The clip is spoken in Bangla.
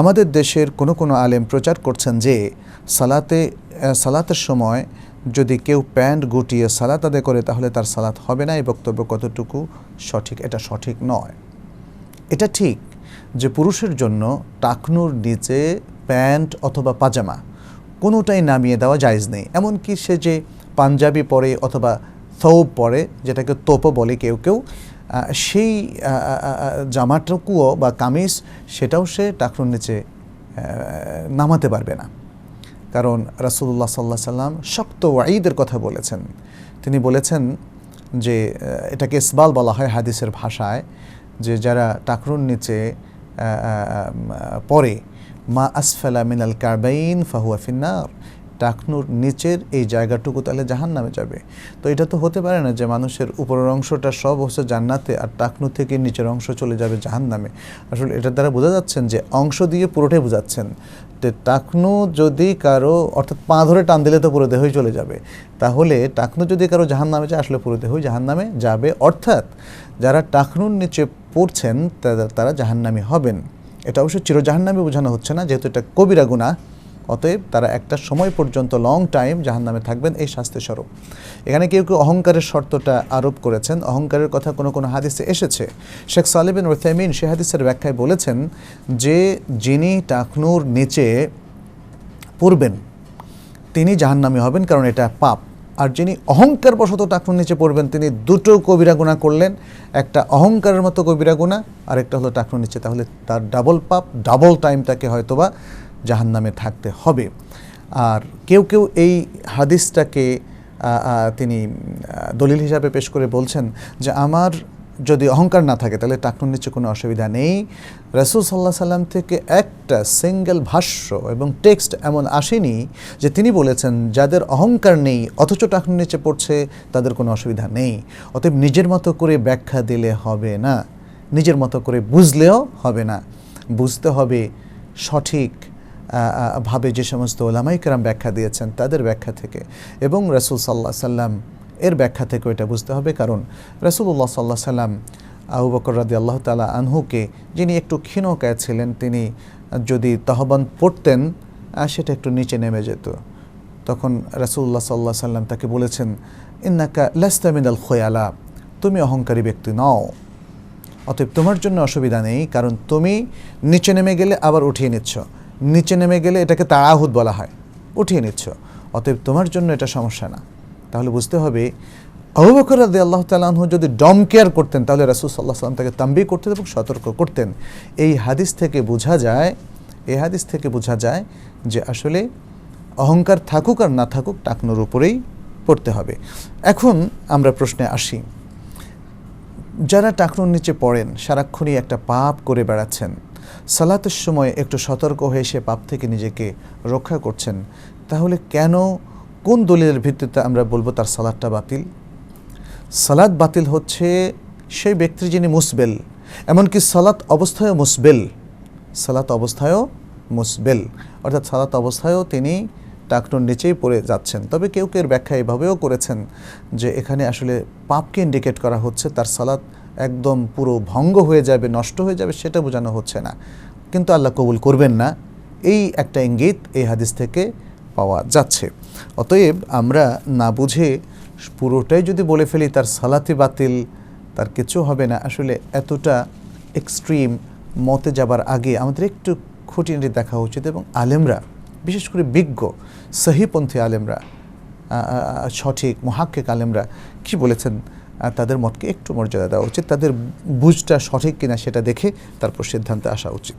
আমাদের দেশের কোনো কোনো আলেম প্রচার করছেন যে সালাতে সালাতের সময় যদি কেউ প্যান্ট গুটিয়ে সালাত আদায় করে তাহলে তার সালাত হবে না, এই বক্তব্য কতটুকু সঠিক? এটা সঠিক নয়। এটা ঠিক যে পুরুষের জন্য টাকনুর নিচে প্যান্ট অথবা পাজামা কোনোটাই নামিয়ে দেওয়া জায়েজ নেই। এমনকি সে যে পাঞ্জাবি পরে অথবা থৌব পরে, যেটাকে তোপো বলে কেউ কেউ সেই জামাটুকুও বা কামিজ সেটাও সে টাকনুর নিচে নামাতে পারবে না। কারণ রাসুল্লাহ সাল্লাহ সাল্লাম শক্ত ওয়াঈদের কথা বলেছেন। তিনি বলেছেন যে এটাকে ইসবাল বলা হয় হাদিসের ভাষায় যে, যারা টাকরুন নিচে পরে মা আসফালা মিনাল কারবাইন ফাহুয়া ফিন্নার। টাকনুর নিচের এই জায়গাটুকু তাহলে জাহান নামে যাবে। তো এটা তো হতে পারে না যে মানুষের উপরের অংশটা সব হচ্ছে জান্নাতে আর টাকনু থেকে নিচের অংশ চলে যাবে জাহান নামে আসলে এটার দ্বারা বোঝা যাচ্ছেন যে অংশ দিয়ে পুরোটাই বোঝাচ্ছেন যে টাকনু যদি কারও, অর্থাৎ পা ধরে টান দিলে তো পুরো দেহই চলে যাবে। তাহলে টাকনু যদি কারও জাহান নামে যায়, আসলে পুরো দেহই জাহান নামে যাবে। অর্থাৎ যারা টাকনুর নিচে পড়ছেন তারা- জাহান্নামী হবেন। এটা অবশ্য চিরজাহান্নামী বোঝানো হচ্ছে না, যেহেতু এটা কবিরা গুনাহ। অতএব তারা একটা সময় পর্যন্ত লং টাইম জাহান্নামে থাকবেন, এই শাস্তি স্বরূপ এখানে কেউ কেউ অহংকারের শর্তটা আরোপ করেছেন। অহংকারের কথা কোনো কোনো হাদিসে এসেছে। শেখ সালিবিন ওসাইমিন সে হাদিসের ব্যাখ্যায় বলেছেন যে, যিনি টাকনুর নিচে পড়বেন, তিনি জাহান্নামী হবেন কারণ এটা পাপ। আর যিনি অহংকার বশত টাকুর নিচে পড়বেন, তিনি দুটো কবিরা গুণা করলেন। একটা অহংকারের মতো কবিরা গুণা আর একটা হলো টাকুর নিচে। তাহলে তার ডাবল পাপ ডাবল টাইম তাকে হয়তোবা জাহান্নামে থাকতে হবে। আর কেউ কেউ এই হাদিসটাকে তিনি দলিল হিসাবে পেশ করে বলছেন যে, আমার যদি অহংকার না থাকে, তাহলে টাকনুর নিচে কোনো অসুবিধা নেই। রসুল সাল্লাহ সাল্লাম থেকে একটা সিঙ্গেল ভাষ্য এবং টেক্সট এমন আসেনি যে, তিনি বলেছেন, যাদের অহংকার নেই, অথচ টাকনুর নিচে পড়ছে, তাদের কোনো অসুবিধা নেই। অতএব নিজের মতো করে ব্যাখ্যা দিলে হবে না। নিজের মতো করে বুঝলেও হবে না। বুঝতে হবে সঠিক ভাবে যে সমস্ত ওলামাইকরাম ব্যাখ্যা দিয়েছেন তাদের ব্যাখ্যা থেকে এবং রসুল সাল্লাহ সাল্লাম এর ব্যাখ্যা থেকে এটা বুঝতে হবে। কারণ রসুল্লাহ সাল্লাহ সাল্লাম আবু বকর রাদি আল্লাহ তালা আনহুকে যিনি একটু ক্ষীণকায় ছিলেন, তিনি যদি তহবান পড়তেন সেটা একটু নিচে নেমে যেত। তখন রাসুল্লাহ সাল্লাহ সাল্লাম তাকে বলেছেন, ইন্নাকা লাস্তামিন আল খোয়ালা, তুমি অহংকারী ব্যক্তি নও। অতএব তোমার জন্য অসুবিধা নেই, কারণ তুমি নিচে নেমে গেলে আবার উঠিয়ে নিচ্ছ। নিচে নেমে গেলে এটাকে তাড়াহুদ বলা হয়। উঠিয়ে নিচ্ছ। অতএব তোমার জন্য এটা সমস্যা না। তাহলে বুঝতে হবে, আবু বকর আল্লাহ তালাহু যদি ডম কেয়ার করতেন, তাহলে রাসুল সাল্লাহ সাল্লাম তাকে তাম্বি করতেন এবং সতর্ক করতেন। এই হাদিস থেকে বোঝা যায়, এই হাদিস থেকে বোঝা যায় যে আসলে অহংকার থাকুক আর না থাকুক টাকনোর উপরেই পড়তে হবে। এখন আমরা প্রশ্নে আসি, যারা টাকনুর নিচে পড়েন, সারাক্ষণই একটা পাপ করে বেড়াচ্ছেন সালাতের সময় একটু সতর্ক হয়ে সে পাপ থেকে নিজেকে রক্ষা করছেন। তাহলে কেন, কোন দলিলের ভিত্তিতে আমরা বলব তার সালাদটা বাতিল? সালাদ বাতিল হচ্ছে সেই ব্যক্তি যিনি মুসবেল, এমনকি সালাত অবস্থায়ও মুসবেল। সালাত অবস্থায়ও মুসবেল, অর্থাৎ সালাত অবস্থায়ও তিনি টাকনুর নিচেই পড়ে যাচ্ছেন। তবে কেউ কেউ ব্যাখ্যা এভাবেও করেছেন যে এখানে আসলে পাপকে ইন্ডিকেট করা হচ্ছে তার সালাত একদম পুরো ভঙ্গ হয়ে যাবে, নষ্ট হয়ে যাবে, সেটা বোঝানো হচ্ছে না। কিন্তু আল্লাহ কবুল করবেন না। এই একটা ইঙ্গিত এই হাদিস থেকে পাওয়া যাচ্ছে। অতএব আমরা না বুঝে পুরোটাই যদি বলে ফেলি, তার সালাতি বাতিল, তার কিছু হবে না। আসলে এতটা এক্সট্রিম মতে যাবার আগে আমাদের একটু খুঁটিনাটি দেখা উচিত এবং আলেমরা, বিশেষ করে বিজ্ঞ, সহিপন্থী আলেমরা সঠিক, মহাক্কিক আলেমরা কি বলেছেন? তাদের মতকে একটু মর্যাদা দেওয়া উচিত। তাদের বুঝটা সঠিক কিনা সেটা দেখে তারপর সিদ্ধান্তে আসা উচিত।